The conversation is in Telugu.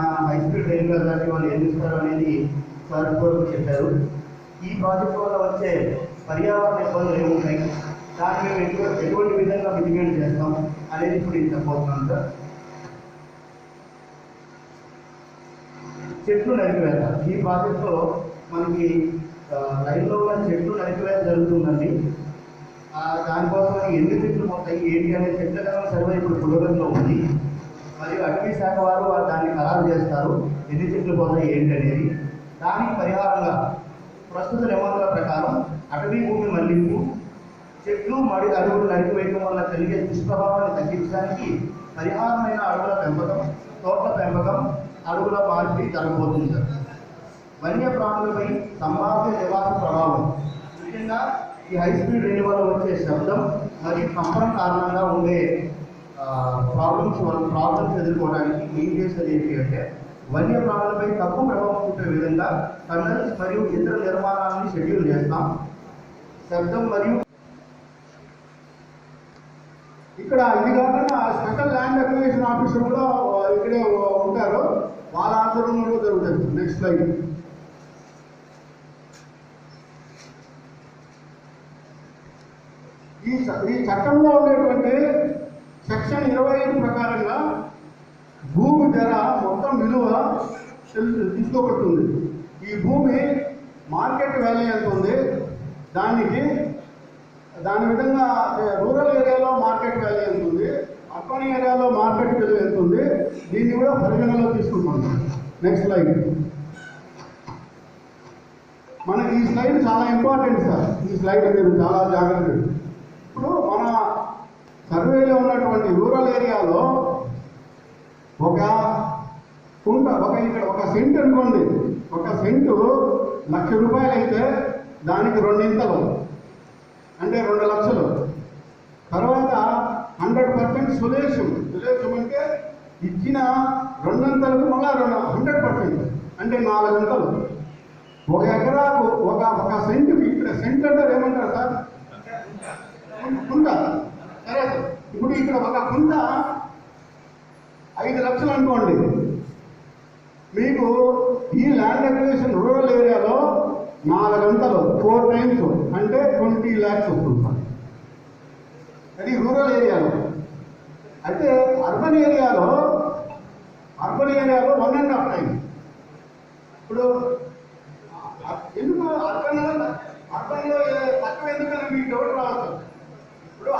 వస్తున్నాయి హై స్పీడ్ రైల్వే అథారిటీ వాళ్ళు ఏం ఇస్తారు అనేది సార్ కూడా చెప్పారు. ఈ ప్రాజెక్ట్ వల్ల వచ్చే పర్యావరణ ఇబ్బందులు ఏముంటాయి దాన్ని మేము ఎటువంటి ఎటువంటి విధంగా మిటిగేట్ చేస్తాం అనేది ఇప్పుడు నేను చెప్పబోతున్నాను సార్. చెట్లు నరికివేత ఈ ప్రాజెక్ట్లో మనకి రైల్లో ఉన్న చెట్లు నరికివేత జరుగుతుందండి. దానికోసం ఎన్ని చెట్లు పోతాయి? ఏంటి అనే చెట్ల సర్వే ఇప్పుడు పురోగతిలో ఉంది. మరియు అటవీ శాఖ వారు వారు దాన్ని ఖరారు చేస్తారు. ఎన్ని చెట్లు పోతాయి ఏంటి అనేది దానికి పరిహారంగా ప్రస్తుత నిబంధనల ప్రకారం అటవీ భూమి మళ్ళింపు చెట్లు మడి అడవులు నరికివేయడం వల్ల కలిగే దుష్ప్రభావాన్ని తగ్గించడానికి పరిహారమైన అడవుల పెంపకం తోటల పెంపకం అడవుల మార్పిడి జరగబోతుంది సార్. వన్య సంభావ్య నివాస ప్రభావం. ముఖ్యంగా ఈ హై స్పీడ్ వల్ల వచ్చే శబ్దం మరియు కంపనం కారణంగా ఉండే ప్రాబ్లమ్స్ ప్రాబ్లమ్స్ ఎదుర్కోవడానికి ఏం చేసేది ఏంటి అంటే వన్య ప్రాణులపై తక్కువ ప్రభావం చూపే విధంగా టన్నల్స్ మరియు ఇతర నిర్మాణాలను షెడ్యూల్ చేస్తాం. శబ్దం మరియు ఇక్కడ ఇది కాకుండా స్పెషల్ ల్యాండ్ అక్విజిషన్ ఆఫీసర్ కూడా ఇక్కడే ఉంటారు. వాళ్ళ ఆధ్వర్యంలో జరుగుతుంది. నెక్స్ట్ స్లైడ్ ఈ ఈ చట్టంలో ఉండేటువంటి తీసుకోబడుతుంది. ఈ భూమి మార్కెట్ వాల్యూ ఎంత ఉంది దానికి దాని విధంగా రూరల్ ఏరియాలో మార్కెట్ వాల్యూ ఎంత ఉంది అర్బన్ ఏరియాలో మార్కెట్ వాల్యూ ఎంత ఉంది దీన్ని కూడా పరిగణలో తీసుకుంటాం నెక్స్ట్ స్లైడ్ మనకి ఈ స్లైడ్ చాలా ఇంపార్టెంట్ సార్. ఈ స్లైడ్ మీరు చాలా జాగ్రత్త ఇప్పుడు మన సర్వేలో ఉన్నటువంటి రూరల్ ఏరియాలో ఒక కుంట ఒక ఇక్కడ సెంట్ అనుకోండి. ఒక సెంటు లక్ష రూపాయలు అయితే దానికి రెండింతలు. అంటే రెండు లక్షలు. తర్వాత హండ్రెడ్ పర్సెంట్ సులేషం. సులేషం అంటే ఇచ్చిన రెండంతలకు మళ్ళా రెండు హండ్రెడ్ పర్సెంట్. అంటే నాలుగంతలు. ఒక ఎకరాకు ఒక ఒక సెంటుకి ఇక్కడ సెంట్ అంటే ఏమంటారు సార్? కుంట. సరే. ఇప్పుడు ఇక్కడ ఒక కుంట ఐదు లక్షలు అనుకోండి. మీకు ఈ ల్యాండ్ అక్విజిషన్ రూరల్ ఏరియాలో నాలుగంతలు ఫోర్ టైమ్స్ అంటే ట్వంటీ ల్యాక్స్ వస్తుంది అది రూరల్ ఏరియాలో అయితే అర్బన్ ఏరియాలో అర్బన్ ఏరియాలో వన్ అండ్ హాఫ్ టైం ఇప్పుడు ఎందుకు అర్బన్ అర్బన్లో తక్కువ ఎందుకని మీకు డౌట్ రావచ్చు